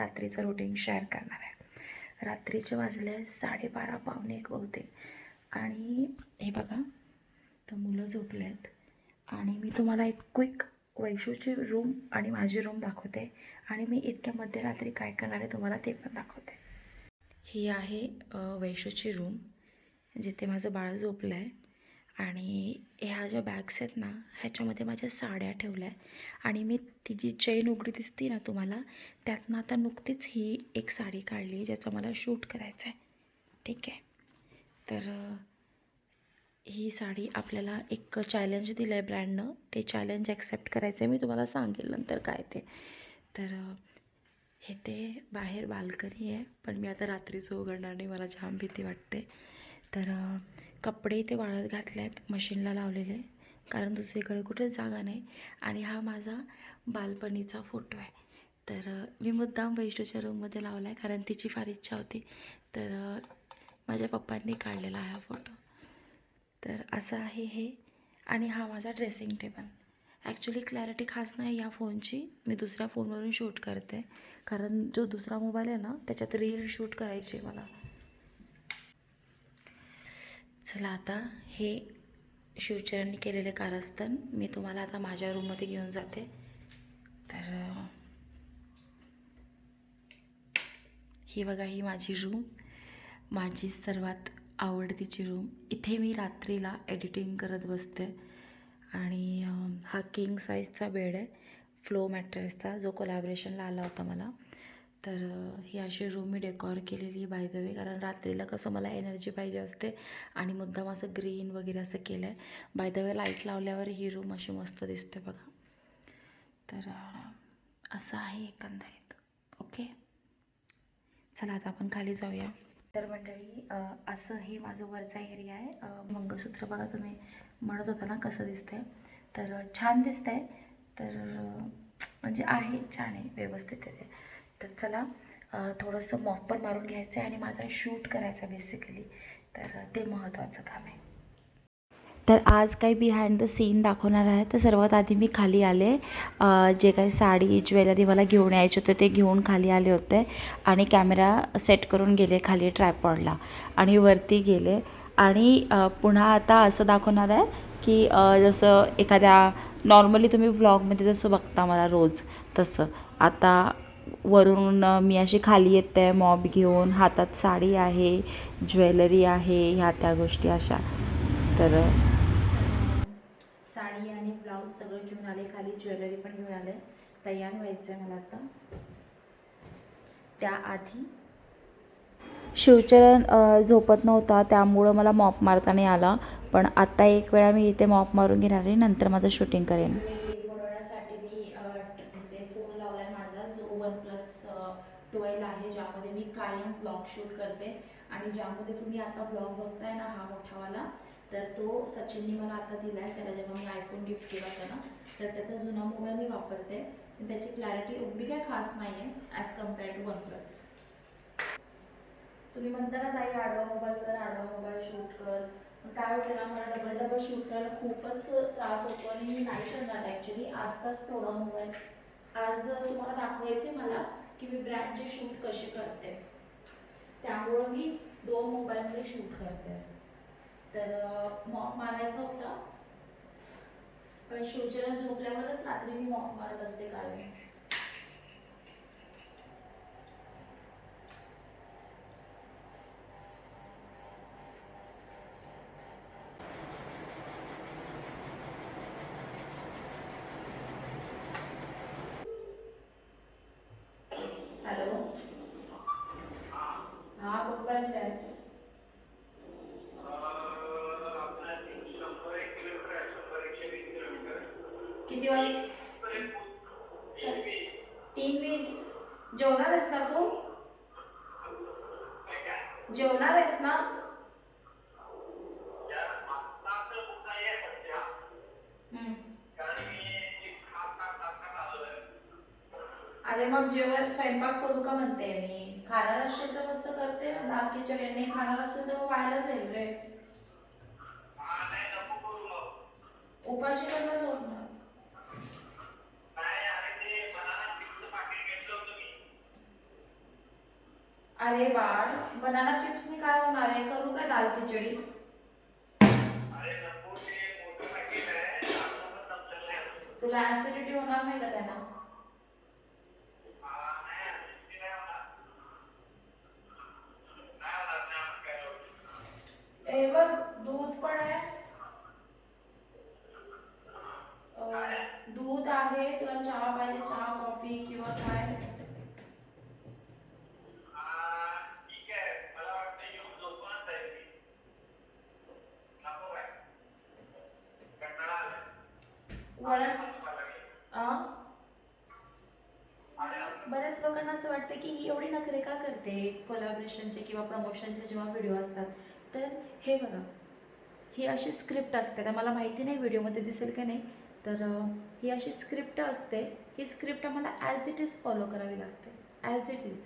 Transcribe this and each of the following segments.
रात्रीचं routine share करणार आहे. रात्रीचे वाजले साडेबारा पावणे एक बहुतेक. आणि हे बघा तर मुलं झोपले आहेत आणि मी तुम्हाला एक क्विक वैशूची रूम आणि माझी रूम दाखवते. आणि मी इतक्या मध्यरात्री काय करणार आहे तुम्हाला ते पण दाखवते. ही आहे वैशूची रूम जिथे माझं बाळ झोपलं आहे आणि ह्या ज्या बॅग्स आहेत ना ह्याच्यामध्ये माझ्या साड्या ठेवल्या आहे आणि मी ती जी चैन उघडी दिसते ना तुम्हाला त्यातनं आता नुकतीच ही एक साडी काढली ज्याचं मला शूट करायचं आहे. ठीक आहे? तर ही साडी आपल्याला एक चॅलेंज दिलं आहे ब्रँडनं ते चॅलेंज ॲक्सेप्ट करायचं आहे मी तुम्हाला सांगेल नंतर काय ते. तर हे ते बाहेर बाल्कनी आहे पण मी आता रात्रीचं उघडणार नाही मला जाम भीती वाटते. तर कपडे इथे वाळत घातले आहेत मशीनला लावलेले. कारण दुसरीकडे कुठेच जागा नाही. आणि हा माझा बालपणीचा फोटो आहे. तर मी मुद्दाम वैष्णूच्या रूममध्ये लावला आहे कारण तिची फार इच्छा होती. तर माझ्या पप्पांनी काढलेला हा फोटो. तर असं आहे हे. आणि हा माझा ड्रेसिंग टेबल. ॲक्च्युली क्लॅरिटी खास नाही या फोनची. मी दुसऱ्या फोनवरून शूट करते. कारण जो दुसरा मोबाईल आहे ना त्याच्यात रील शूट करायची आहे मला. चला आता हे शिवचरणी केलेले कारस्थान मी तुम्हाला आता माझ्या रूममध्ये घेऊन जाते. तर ही बघा ही माझी रूम माझी सर्वात आवडतीची रूम इथे मी रात्रीला एडिटिंग करत बसते. आणि हा किंग साईजचा बेड आहे. फ्लो मॅट्रेसचा जो कोलॅबरेशनला आला होता मला. तर ही अशी रूम मी डेकॉर केलेली बाय द वे कारण रात्रीला कसं मला एनर्जी पाहिजे असते आणि मुद्दाम असं ग्रीन वगैरे असं केलं आहे बाय द वे लाइट लावल्यावर ही रूम अशी मस्त दिसते बघा. तर असं आहे एकंदरीत. ओके चला आता आपण खाली जाऊया. तर मंडळी असं हे माझं वरचा एरिया आहे. मंगळसूत्र बघा तुम्ही म्हणत होता ना कसं दिसतंय. तर छान दिसतंय. तर म्हणजे आहे छान आहे व्यवस्थित आहे तर चला थोडंसं मॉप पण मारून घ्यायचं आहे आणि माझा शूट करायचा बेसिकली तर ते महत्त्वाचं काम आहे. तर आज काही बिहाइंड द सीन दाखवणार आहे. तर सर्वात आधी मी खाली आले. जे काही साडी ज्वेलरी मला घेऊन यायचे होते ते घेऊन खाली आले होते. आणि कॅमेरा सेट करून गेले खाली ट्रायपॉडला आणि वरती गेले. आणि पुन्हा आता असं दाखवणार आहे की जसं एखाद्या नॉर्मली तुम्ही व्लॉगमध्ये जसं बघता मला रोज तसं. आता वरून मी अशी खाली येते आहे मॉब घेऊन. हातात साडी आहे ज्वेलरी आहे ह्या त्या गोष्टी अशा. तर साडी आणि ब्लाऊज सगळं घेऊन आले. खाली ज्वेलरी पण घेऊन आले. तयार व्हायचं आहे मला आता. त्याआधी शिवचरण झोपत नव्हता त्यामुळं मला मॉप मारता नाही आला. पण आत्ता एक वेळा मी इथे मॉप मारून घेणार आहे. नंतर माझं शूटिंग करेन बनवण्यासाठी मी अ, इथे फोन लावला आहे माझा जो वन प्लस ट्वेल्व आहे ज्यामध्ये मी कायम ब्लॉग शूट करते आणि ज्यामध्ये तुम्ही आता ब्लॉग बघताय ना हा मोठावाला तर तो सचिननी मला आता दिला आहे त्याला जेव्हा मी आयफोन गिफ्ट केला होता ना तर त्याचा जुना मोबाईल मी वापरते. पण त्याची क्लॅरिटी एवढी काय खास नाही आहे as compare to OnePlus तुम्ही म्हणता ना ताई आडवा मोबाईल कर आडवा मोबाईल शूट कर. काय होतं ना मला डबल डबल शूट करायला खूपच त्रास होतो आणि मी नाही करणार ॲक्च्युली तास थोडा मोबाईल आज तुम्हाला दाखवायचे मला की मी ब्रँडचे शूट कसे करते. त्यामुळं मी दोन मोबाईलमध्ये शूट करते. तर मॉप मारायचा होता. पण शिवचरण झोपल्यावरच रात्री मी मॉप मारत असते कायम हॅलो हा कुठपर्यंत आहेस किती वाजता तीन वीस. जेवणार आहेस ना तू? जेवणार आहेस ना. अरे मग जेवण स्वयंपाक करू का म्हणते मी? खाणार असेल तर मस्त करते. ना दाल खिचडी नाही खाणार असेल तर मग व्हायला जाईल रे. उपाशी कसं झोपणार अरे बाळ बनाना चिप्सनी काय होणार आहे. करू काय दाल खिचडी? तुला ऍसिडिटी होणार नाही का त्यानं? हे बघ दूध पण आहे. दूध आहे तुला चहा पाहिजे चहा कॉफी किंवा काय? वरण? बऱ्याच लोकांना असं वाटतं की ही एवढी नखरे का करते कोलॅबरेशनचे किंवा प्रमोशनचे जेव्हा व्हिडिओ असतात. तर हे बघा ही अशी स्क्रिप्ट असते. आता मला माहिती नाही व्हिडिओमध्ये दिसेल का नाही तर ही अशी स्क्रिप्ट असते. ही स्क्रिप्ट आम्हाला ॲज इट इज फॉलो करावी लागते. ॲज इट इज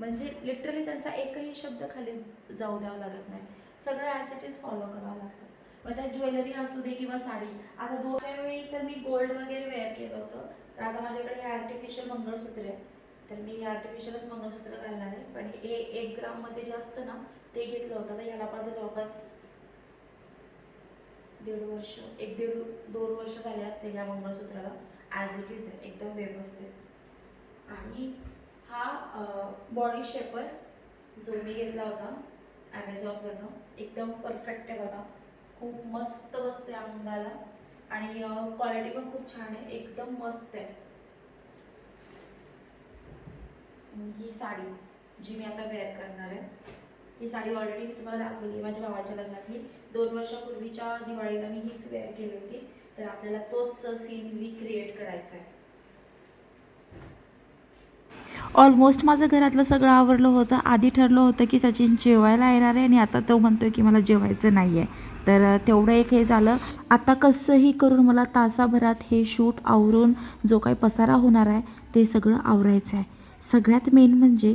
म्हणजे लिटरली त्यांचा एकही शब्द खाली जाऊ द्यावा लागत नाही. सगळं ॲज इट इज फॉलो करावं लागतं. मग त्यात ज्वेलरी असू दे किंवा साडी. आता दोनच्या वेळी तर मी गोल्ड वगैरे वेअर केलं होतं. तर आता माझ्याकडे हे आर्टिफिशियल मंगळसूत्र आहे. तर मी आर्टिफिशियलच मंगळसूत्र घालणार आहे. पण हे एक ग्राममध्ये जे असतं ना ते घेतलं होतं. तर ह्याला पण आता जवळपास दीड वर्ष एक दीड दोन वर्ष झाले असते ह्या मंगळसूत्राला. ॲज इट इज एकदम व्यवस्थित. आणि हा बॉडी शेपर जो मी घेतला होता ॲमेझॉनवरनं एकदम परफेक्ट आहे बघा. खूप मस्त बसतो या अंगाला. आणि क्वालिटी पण खूप छान आहे. एकदम मस्त आहे. ही साडी जी मी आता वेअर करणार आहे ही साडी ऑलरेडी मी तुम्हाला दाखवली माझ्या भावाच्या लग्नातली. दोन वर्षापूर्वीच्या दिवाळीला मी हीच वेअर केली होती. तर आपल्याला तोच सीन रिक्रिएट करायचा आहे. ऑलमोस्ट माझं घरातलं सगळं आवरलं होतं. आधी ठरलं होतं की सचिन जेवायला येणार आहे आणि आता तो म्हणतो की मला जेवायचं नाही आहे तर तेवढं एक हे झालं. आता कसंही करून मला तासाभरात हे शूट आवरून जो काही पसारा होणार आहे ते सगळं आवरायचं आहे. सगळ्यात मेन म्हणजे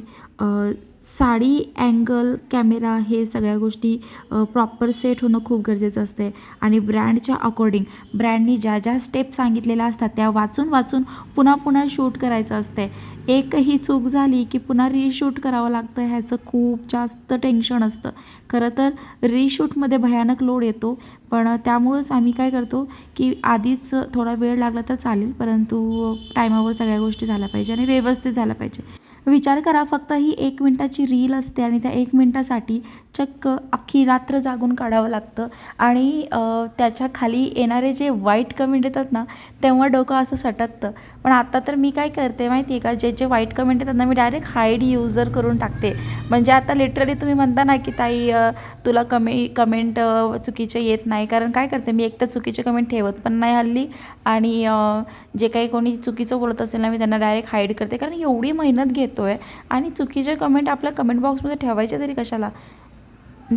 साडी अँगल कॅमेरा हे सगळ्या गोष्टी प्रॉपर सेट होणं खूप गरजेचं असते आणि ब्रँडच्या अकॉर्डिंग ब्रँडनी ज्या ज्या स्टेप सांगितलेल्या असतात त्या वाचून वाचून पुन्हा पुन्हा शूट करायचं असते एकही चूक झाली की पुन्हा रिशूट करावं लागतं ह्याचं खूप जास्त टेन्शन असतं. खरं तर रिशूटमध्ये भयानक लोड येतो पण त्यामुळंच आम्ही काय करतो की आधीच थोडा वेळ लागला तर चालेल परंतु टायमावर सगळ्या गोष्टी झाल्या पाहिजे आणि व्यवस्थित झाल्या पाहिजे. विचार करा फक्त ही एक मिनटाची रील असते आणि त्या एक मिनटासाठी चक्क अख्खी रात्र जागून काढावं लागतं. आणि त्याच्याखाली येणारे जे वाईट कमेंट येतात ना तेव्हा डोकं असं सटकतं. पण आता तर मी काय करते माहिती आहे का जे जे वाईट कमेंट येतात ना मी डायरेक्ट हाईड युजर करून टाकते. म्हणजे आता लिटरली तुम्ही म्हणता ना की ताई तुला कमे कमेंट चुकीचे येत नाही. कारण काय करते मी एक तर चुकीचे कमेंट ठेवत पण नाही हल्ली. आणि जे काही कोणी चुकीचं बोलत असेल ना मी त्यांना डायरेक्ट हाईड करते. कारण एवढी मेहनत घेतो आहे आणि चुकीचे कमेंट आपल्या कमेंट बॉक्समध्ये ठेवायचे तरी कशाला?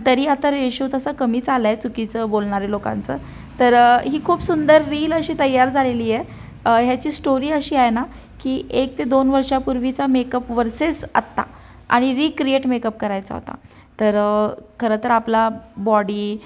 तरी आता रेशो तसा कमीच आला आहे चुकीचं बोलणारे लोकांचं. तर ही खूप सुंदर रील अशी तयार झालेली आहे. ह्याची स्टोरी अशी आहे ना की एक ते दोन वर्षापूर्वीचा मेकअप वर्सेस आत्ता. आणि रिक्रिएट मेकअप करायचा होता. तर खरं तर आपला बॉडी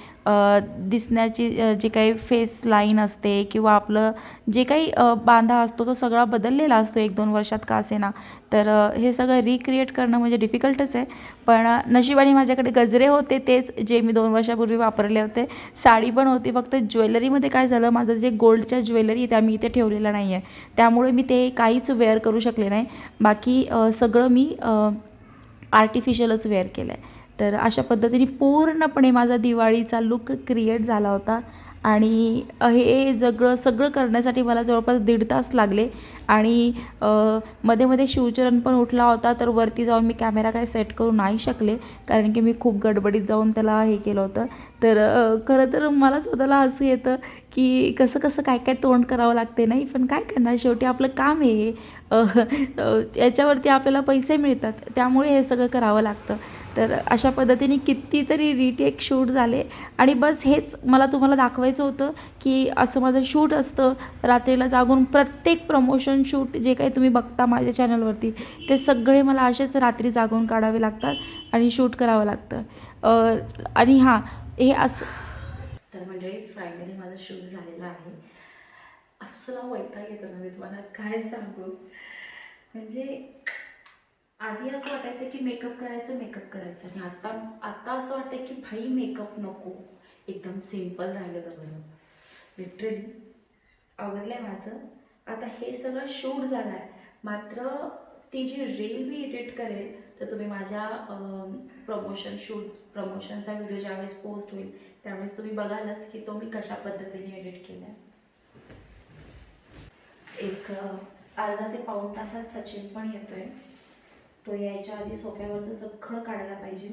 दिसण्याची जी काही फेस लाईन असते किंवा आपलं जे काही बांधा असतो तो सगळा बदललेला असतो एक दोन वर्षात का असेना. तर हे सगळं रिक्रिएट करणं म्हणजे डिफिकल्टच आहे. पण नशिबाने माझ्याकडे गजरे होते तेच जे मी दोन वर्षापूर्वी वापरले होते. साडी पण होती फक्त ज्वेलरीमध्ये काय झालं माझं जे गोल्डच्या ज्वेलरी त्या मी इथे ठेवलेलं नाही आहे त्यामुळे मी ते काहीच वेअर करू शकले नाही. बाकी सगळं मी आर्टिफिशियलच वेअर केलं आहे तर अशा पद्धतीने पूर्णपणे माझा दिवाळीचा लुक क्रिएट झाला होता. आणि हे सगळं सगळं करण्यासाठी मला जवळपास दीड तास लागले. आणि मध्ये मध्ये शिवचरण पण उठला होता तर वरती जाऊन मी कॅमेरा काय सेट करू नाही शकले. कारण की मी खूप गडबडीत जाऊन त्याला हे केलं होतं. तर खरं तर मला स्वतःला हसू येतं. की कसं कसं काय काय तोंड करावं लागते नाही? पण काय करणार? शेवटी आपलं काम आहे हे. याच्यावरती आपल्याला पैसे मिळतात. त्यामुळे हे सगळं करावं लागतं. तर अशा पद्धतीने कितीतरी रिटेक शूट झाले. आणि बस हेच मला तुम्हाला दाखवायचं होतं की असं माझं शूट असतं. रात्रीला जागून प्रत्येक प्रमोशन शूट जे काही तुम्ही बघता माझ्या चॅनलवरती ते सगळे मला असेच रात्री जागून काढावे लागतात आणि शूट करावं लागतं. आणि हां हे असं तर मंडळी फायनली माझं शूट झालेलं आहे. असला वैताग येतो ना मी तुम्हाला काय सांगू? म्हणजे आधी असं वाटायचं की मेकअप करायचं मेकअप करायचं. आणि आता आता असं वाटतं की भाई मेकअप नको. एकदम सिंपल राहिलेलं बरं. लिटरली आवडलं आहे माझं. आता हे सगळं शूट झालं आहे मात्र ती जी रील मी एडिट करेल तर तुम्ही माझ्या प्रमोशन शूट प्रमोशनचा व्हिडिओ ज्यावेळेस पोस्ट होईल त्यावेळेस तुम्ही बघालच की तो मी कशा पद्धतीने एडिट केला आहे एक अर्धा ते पाऊण तासात सचिन पण येतोय. तो यायच्या आधी सोफ्यावरचं सगळं काढायला पाहिजे.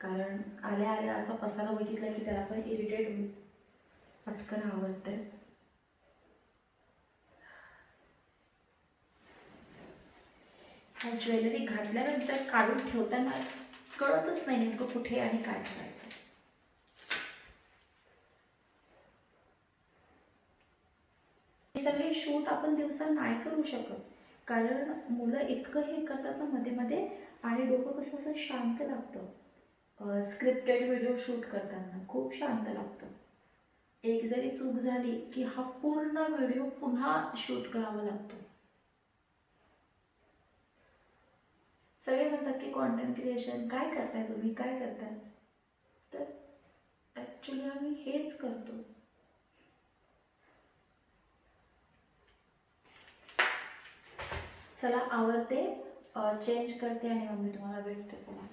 कारण आल्या आल्या असा पसारा बघितला की त्याला पण इरिटेट होईल पटकन आवडतंय. हा ज्वेलरी घातल्यानंतर काढून ठेवताना कळतच नाही नेमकं कुठे आणि काय करायचं. हे सगळे शूट आपण दिवसा नाही करू शकत. कारण मुलं इतकं हे करतात ना मध्ये मध्ये आणि डोकं कसं असं शांत लागतं. स्क्रिप्टेड व्हिडिओ शूट करताना खूप शांत लागतं. एक जरी चूक झाली की हा पूर्ण व्हिडिओ पुन्हा शूट करावा लागतो. सगळे म्हणतात की कॉन्टेंट क्रिएशन काय करताय तुम्ही? काय करताय? तर ॲक्च्युली आम्ही हेच करतो. चला आवडते चेंज करते आणि मग मी तुम्हाला भेटते पुन्हा.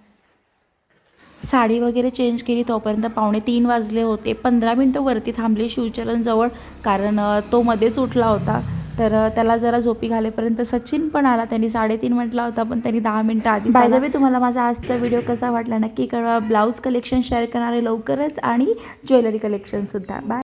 साडी वगैरे चेंज केली तोपर्यंत पावणे तीन वाजले होते. पंधरा मिनटं वरती थांबले शिवचरणजवळ कारण तो मध्येच उठला होता. तर त्याला जरा झोपी घालेपर्यंत सचिन पण आला. त्यांनी साडेतीन म्हटला होता पण त्यांनी दहा मिनटं आधी बाय द वे तुम्हाला माझा आजचा व्हिडिओ कसा वाटला? नक्की कळवा. ब्लाऊज कलेक्शन शेअर करणारे लवकरच आणि ज्वेलरी कलेक्शनसुद्धा बाय